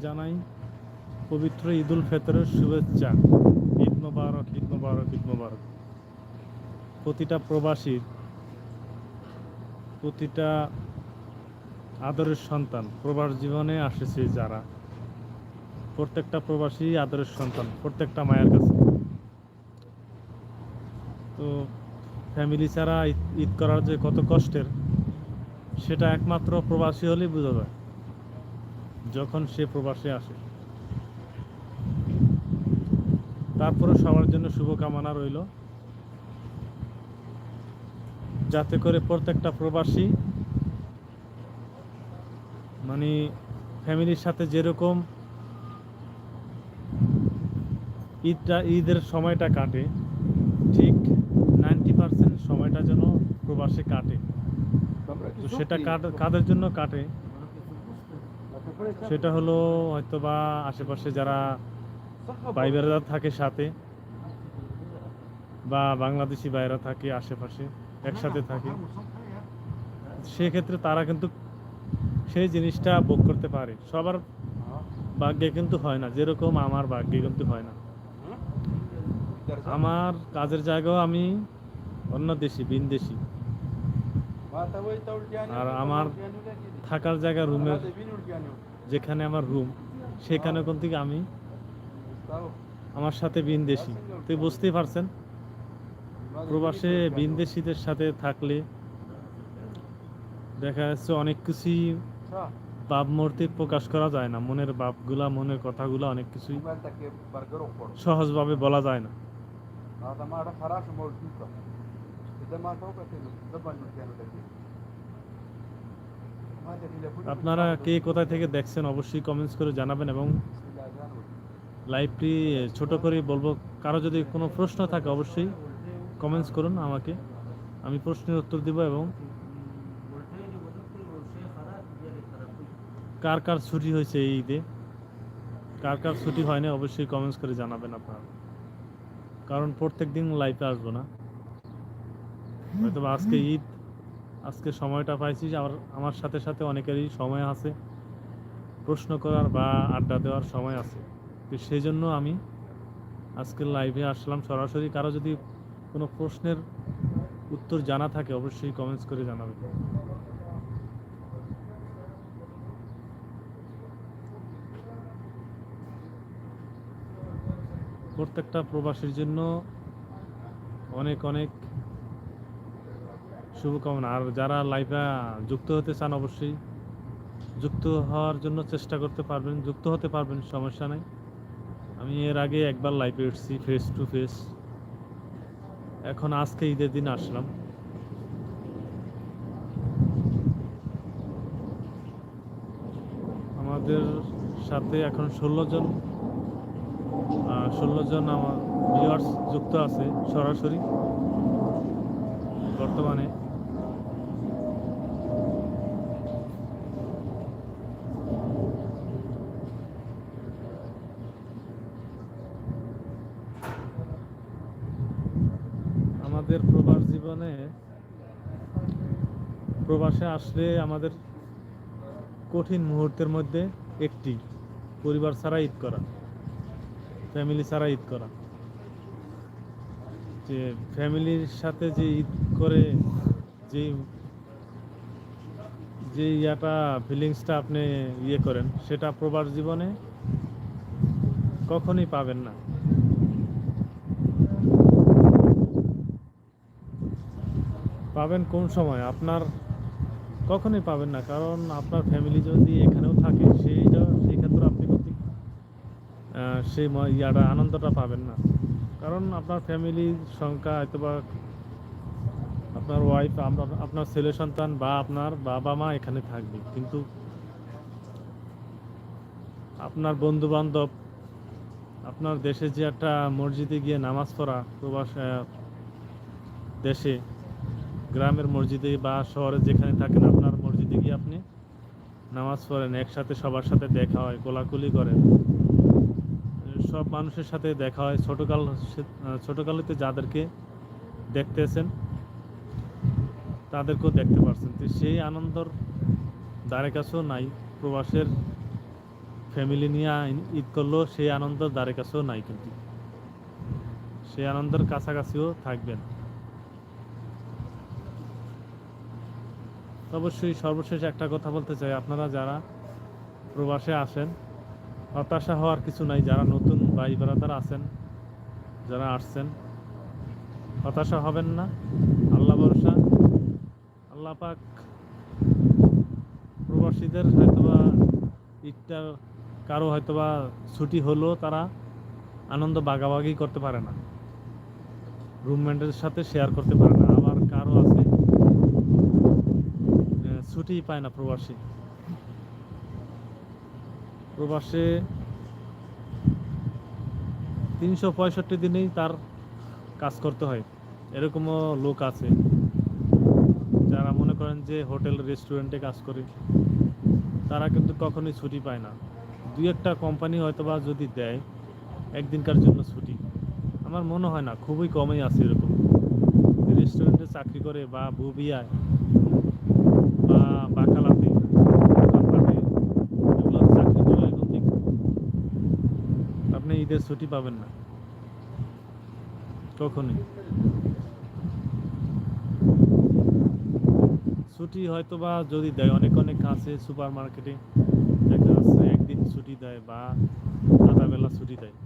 জানাই, পবিত্র ঈদুল ফেতরের শুভেচ্ছা। ঈদ মোবারক ঈদ মোবারক ঈদ মোবারক। প্রতিটা প্রবাসীর প্রতিটা আদরের সন্তান, প্রবাস জীবনে আসেছে যারা। প্রত্যেকটা প্রবাসী আদরের সন্তান, প্রত্যেকটা মায়ের কাছে। তো ফ্যামিলি ছাড়া ঈদ- ঈদ করার যে কত কষ্টের, সেটা একমাত্র প্রবাসী হলেই বোঝা যায়। যখন সে প্রবাসে আসে। তারপরে সবার জন্য শুভকামনা রইল। যাতে করে প্রত্যেকটা প্রবাসী মানে ফ্যামিলির সাথে যেরকম ঈদটা ঈদের সময়টা কাটে ঠিক নাইনটি পার্সেন্ট সময়টা যেন প্রবাসে কাটে। তো সেটা কাদের জন্য কাটে? সেটা হলো হয়তো বা আশেপাশে যারা ভাই বেড়া থাকে সাথে বা বাংলাদেশি বাইরা থাকে আশেপাশে, একসাথে থাকে, সেক্ষেত্রে তারা কিন্তু সেই জিনিসটা ভোগ করতে পারে। সবার ভাগ্যে কিন্তু হয় না, যেরকম আমার ভাগ্যে কিন্তু হয় না। আমার কাজের জায়গাও আমি অন্য দেশি বিনদেশি আর আমার থাকার জায়গা রুমের যেখানে আমার রুম সেখানে কোন থেকে আমি আমার সাথে বিনদেশি তুই বুঝতেই পারছেন প্রবাসে বিনদেশিদের সাথে থাকলে দেখা যাচ্ছে অনেক কিছুই ভাবমূর্তি প্রকাশ করা যায় না মনের ভাবগুলা মনের কথাগুলো অনেক কিছুই সহজভাবে বলা যায় না هذا ما راح فراش موجودة إذا ما فوق زبن مكانه আপনারা কে কোথায় থেকে দেখছেন অবশ্যই কমেন্টস করে জানাবেন এবং লাইভটি ছোট করে বলব। কারও যদি কোনো প্রশ্ন থাকে অবশ্যই কমেন্টস করুন আমাকে। আমি প্রশ্নের উত্তর দিব এবং কার কার ছুটি হয়েছে এই ঈদে? কার কার ছুটি হয়নি অবশ্যই কমেন্টস করে জানাবেন আপনারা। কারণ প্রত্যেক দিন লাইভে আসব না। হয়তো আজকে ঈদ আজকে সময়টা পাইছি আমার আমার সাথে সাথে অনেকেরই সময় আছে প্রশ্ন করার বা আড্ডা দেওয়ার সময় আছে। তো সেই জন্য আমি আজকে লাইভে আসলাম। সরাসরি কারও যদি কোনো প্রশ্নের উত্তর জানা থাকে, অবশ্যই কমেন্টস করে জানাবেন। প্রত্যেকটা প্রবাসীর জন্য অনেক অনেক শুভকামনা। আর যারা লাইভে যুক্ত হতে চান অবশ্যই যুক্ত হওয়ার জন্য চেষ্টা করতে পারবেন, যুক্ত হতে পারবেন, সমস্যা নাই। আমি এর আগে একবার লাইভে উঠছি ফেস টু ফেস এখন আজকে ঈদের দিন আসলাম। আমাদের সাথে এখন ষোলো জন ষোলো জন আমার ভিউয়ার্স যুক্ত আছে সরাসরি। বর্তমানে আমাদের প্রবাস জীবনে প্রবাসে আসলে আমাদের কঠিন মুহূর্তের মধ্যে একটি, পরিবার ছাড়া ঈদ করা ফ্যামিলি ছাড়া ঈদ করা। যে ফ্যামিলির সাথে যে ঈদ করে, যে যে ইয়াটা ফিলিংসটা আপনি ইয়ে করেন, সেটা প্রবাস জীবনে কখনোই পাবেন না। পাবেন কোন সময়? আপনার কখনই পাবেন না কারণ আপনার ফ্যামিলি যদি এখানেও থাকে সেইটা সেই ক্ষেত্রে আপনি আহ, সেই ইয়াটা আনন্দটা পাবেন না। কারণ আপনার ফ্যামিলির সংখ্যা হয়তো বা আপনার ওয়াইফ আপনার ছেলে সন্তান বা আপনার বাবা মা এখানে থাকবে। কিন্তু আপনার বন্ধু বান্ধব আপনার দেশে যে একটা মসজিদে গিয়ে নামাজ পড়া প্রবাস দেশে গ্রামের মসজিদে বা শহরে যেখানে থাকেন আপনার মসজিদে গিয়ে আপনি নামাজ পড়েন, একসাথে সবার সাথে দেখা হয়, কোলাকুলি করেন। সব মানুষের সাথে দেখা হয়। ছোটোকাল, ছোটোকালেতে যাদেরকে দেখতেছেন, তাদেরকেও দেখতে পারছেন। তো সেই আনন্দর দ্বারে কাছেও নাই। প্রবাসের ফ্যামিলি নিয়ে ঈদ করল সেই আনন্দ দ্বারে কাছেও নাই কিন্তু। সেই আনন্দের কাছাকাছিও থাকবেন। অবশ্যই সর্বশেষ একটা কথা বলতে চাই। আপনারা যারা প্রবাসে আসেন, হতাশা হওয়ার কিছু নাই। যারা নতুন ভাই ব্রাদার আছেন, যারা আসছেন, হতাশা হবেন না। আল্লাহ ভরসা। আল্লাহ পাক প্রবাসীদের হয়তোবা ঈদটা কারও হয়তোবা ছুটি হলেও তারা আনন্দ বাগাবাগি করতে পারে না। রুমমেন্টের সাথে শেয়ার করতে পারে না আবার কারও আছে ছুটি পায় না প্রবাসী। প্রবাসে তিনশো পঁয়ষট্টি দিনেই তার কাজ করতে হয়। এরকমও লোক আছে। যারা মনে করেন যে হোটেল, রেস্টুরেন্টে কাজ করে, তারা কিন্তু কখনোই ছুটি পায় না। দুই একটা কোম্পানি হয়তোবা যদি দেয়, একদিনকার জন্য ছুটি। আমার মনে হয় না, খুবই কমই আছে এরকম। রেস্টুরেন্টে চাকরি করে বা বুবিয়ায় বা বাকালাতে দোকানপাটে এগুলো চাকরি করে এখন ঠিক আপনি ঈদের ছুটি পাবেন না। কখনই। ছুটি হয়তো বা যদি দেয়, অনেক অনেক আছে সুপার মার্কেটে দেখা যাচ্ছে একদিন ছুটি দেয় বা আধা বেলা ছুটি দেয়।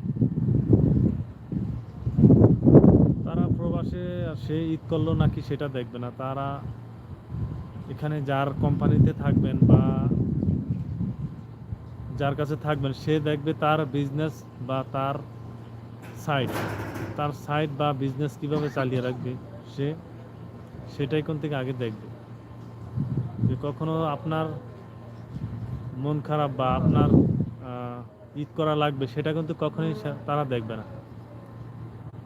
তারা প্রবাসে সে ঈদ করল নাকি সেটা দেখবে না। তারা এখানে যার কোম্পানিতে থাকবেন বা যার কাছে থাকবেন, সে দেখবে তার বিজনেস বা তার সাইট তার সাইট বা বিজনেস কীভাবে চালিয়ে রাখবে, সে সেটাই কোন থেকে আগে দেখবে। যে কখনো আপনার মন খারাপ বা আপনার ঈদ করা লাগবে, সেটা কিন্তু কখনোই তারা দেখবে না।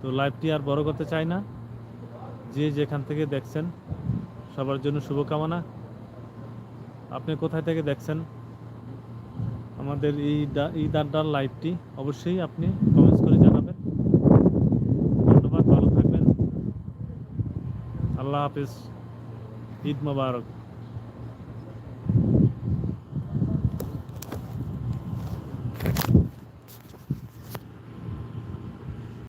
তো লাইভটি আর বড় করতে চাই না। যে যেখান থেকে দেখছেন, সবার জন্য শুভকামনা। আপনি কোথায় থেকে দেখছেন? আমাদের এই ঈদ আড্ডার লাইভটি অবশ্যই আপনি কমেন্টস করে জানাবেন। ধন্যবাদ, ভালো থাকবেন। আল্লাহ হাফিজ। ঈদ মোবারক।